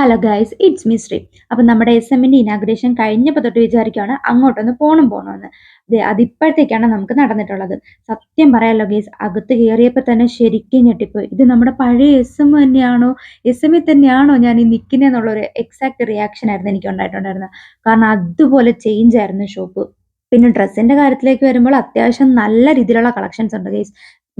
Hello guys it's me Sree Appam നമ്മുടെ S എമ്മിന്റെ inauguration കഴിഞ്ഞപ്പോൾ തൊട്ട് വിചാരിക്കുകയാണ് അങ്ങോട്ടൊന്ന് പോകണം പോകണമെന്ന് അതെ അതിപ്പോഴത്തേക്കാണ് നമുക്ക് നടന്നിട്ടുള്ളത്. സത്യം പറയാലോ ഗൈസ് അകത്ത് കയറിയപ്പോൾ തന്നെ ശരിക്കും ഞെട്ടിപ്പോയി. ഇത് നമ്മുടെ പഴയ എസ് എം തന്നെയാണോ? എസ് എമ്മിൽ തന്നെയാണോ ഞാൻ ഈ നിൽക്കുന്നതെന്നുള്ളൊരു എക്സാക്ട് റിയാക്ഷൻ ആയിരുന്നു എനിക്ക് ഉണ്ടായിട്ടുണ്ടായിരുന്നത് കാരണം അതുപോലെ ചേഞ്ച് ആയിരുന്നു ഷോപ്പ് പിന്നെ ഡ്രസ്സിന്റെ കാര്യത്തിലേക്ക് വരുമ്പോൾ അത്യാവശ്യം നല്ല രീതിയിലുള്ള കളക്ഷൻസ് ഉണ്ട് ഗൈസ്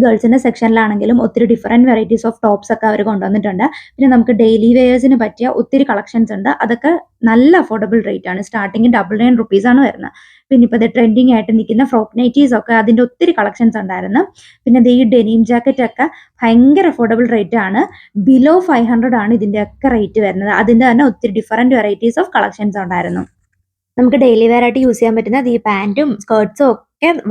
ഗേൾസിന്റെ സെക്ഷനിലാണെങ്കിലും ഒത്തിരി ഡിഫറെന്റ് വെറൈറ്റീസ് ഓഫ് ടോപ്സ് ഒക്കെ അവർ കൊണ്ടുവന്നിട്ടുണ്ട്. പിന്നെ നമുക്ക് ഡെയിലി വെയേഴ്സിന് പറ്റിയ ഒത്തിരി കളക്ഷൻസ് ഉണ്ട്. അതൊക്കെ നല്ല അഫോർഡബിൾ റേറ്റ് ആണ്. സ്റ്റാർട്ടിങ് ഡബിൾ നയൻ റുപ്പീസ് ആണ് വരുന്നത്. പിന്നെ ഇപ്പോൾ ട്രെൻഡിങ് ആയിട്ട് നിൽക്കുന്ന ഫ്രോക്ക് നൈറ്റീസ് ഒക്കെ അതിന്റെ ഒത്തിരി കളക്ഷൻസ് ഉണ്ടായിരുന്നു. പിന്നെ ഈ ഡെനിം ജാക്കറ്റ് ഒക്കെ ഭയങ്കര അഫോർഡബിൾ റേറ്റ് ആണ്. ബിലോ ഫൈവ് ഹൺഡ്രഡ് ആണ് ഇതിന്റെ ഒക്കെ റേറ്റ് വരുന്നത്. അതിന്റെ തന്നെ ഒത്തിരി ഡിഫറെന്റ് വെറൈറ്റീസ് ഓഫ് കളക്ഷൻസ് ഉണ്ടായിരുന്നു. നമുക്ക് ഡെയിലി വെയർ ആയിട്ട് യൂസ് ചെയ്യാൻ പറ്റുന്നത് ഈ പാന്റും സ്കേർട്സും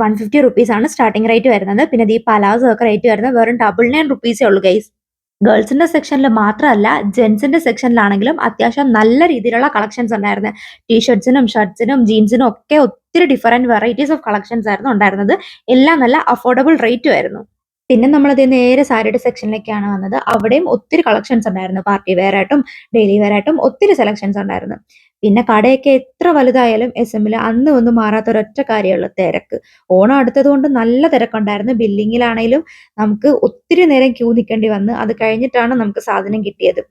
വൺ ഫിഫ്റ്റി റുപ്പീസ് ആണ് സ്റ്റാർട്ടിംഗ് റേറ്റ് വരുന്നത്. പിന്നെ ഈ പലാസോ ഒക്കെ റേറ്റ് വരുന്നത് വെറും ഡബിൾ നയൻ റുപ്പീസേ ഉള്ളൂ ഗൈസ് ഗേൾസിന്റെ സെക്ഷനിൽ മാത്രമല്ല ജെൻസിന്റെ സെക്ഷനിലാണെങ്കിലും അത്യാവശ്യം നല്ല രീതിയിലുള്ള കളക്ഷൻസ് ഉണ്ടായിരുന്നു. ടീഷർട്സിനും ഷർട്ട്സിനും ജീൻസിനും ഒക്കെ ഒത്തിരി ഡിഫറെന്റ് വെറൈറ്റീസ് ഓഫ് കളക്ഷൻസ് ആയിരുന്നു ഉണ്ടായിരുന്നത്. എല്ലാം നല്ല അഫോർഡബിൾ റേറ്റും ആയിരുന്നു. പിന്നെ നമ്മളത് നേരെ സാരിയുടെ സെക്ഷനിലേക്കാണ് വന്നത്. അവിടെയും ഒത്തിരി കളക്ഷൻസ് ഉണ്ടായിരുന്നു. പാർട്ടി വെയർ ആയിട്ടും ഡെയിലി വെയർ ആയിട്ടും ഒത്തിരി സെലക്ഷൻസ് ഉണ്ടായിരുന്നു. പിന്നെ കടയൊക്കെ എത്ര വലുതായാലും എസ് എമ്മിൽ അന്ന് ഒന്നും മാറാത്ത ഒരൊറ്റ കാര്യമുള്ളൂ തിരക്ക്. ഓണം അടുത്തത് കൊണ്ട് നല്ല തിരക്കുണ്ടായിരുന്നു. ബില്ലിങ്ങിലാണെങ്കിലും നമുക്ക് ഒത്തിരി നേരം ക്യൂ നിൽക്കേണ്ടി വന്ന് അത് കഴിഞ്ഞിട്ടാണ് നമുക്ക് സാധനം കിട്ടിയത്.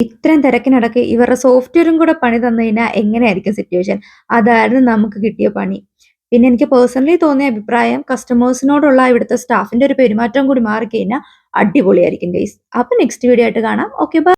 ഇത്രയും തിരക്കിനിടയ്ക്ക് ഇവരുടെ സോഫ്റ്റ്വെയറും കൂടെ പണി തന്നു കഴിഞ്ഞാൽ എങ്ങനെയായിരിക്കും സിറ്റുവേഷൻ അതായിരുന്നു നമുക്ക് കിട്ടിയ പണി. പിന്നെ എനിക്ക് പേഴ്സണലി തോന്നിയ അഭിപ്രായം കസ്റ്റമേഴ്സിനോടുള്ള ഇവിടുത്തെ സ്റ്റാഫിന്റെ ഒരു പെരുമാറ്റം കൂടി മാറിക്കഴിഞ്ഞാൽ അടിപൊളിയായിരിക്കും ഗൈസ് അപ്പൊ നെക്സ്റ്റ് വീഡിയോ ആയിട്ട് കാണാം. Okay bye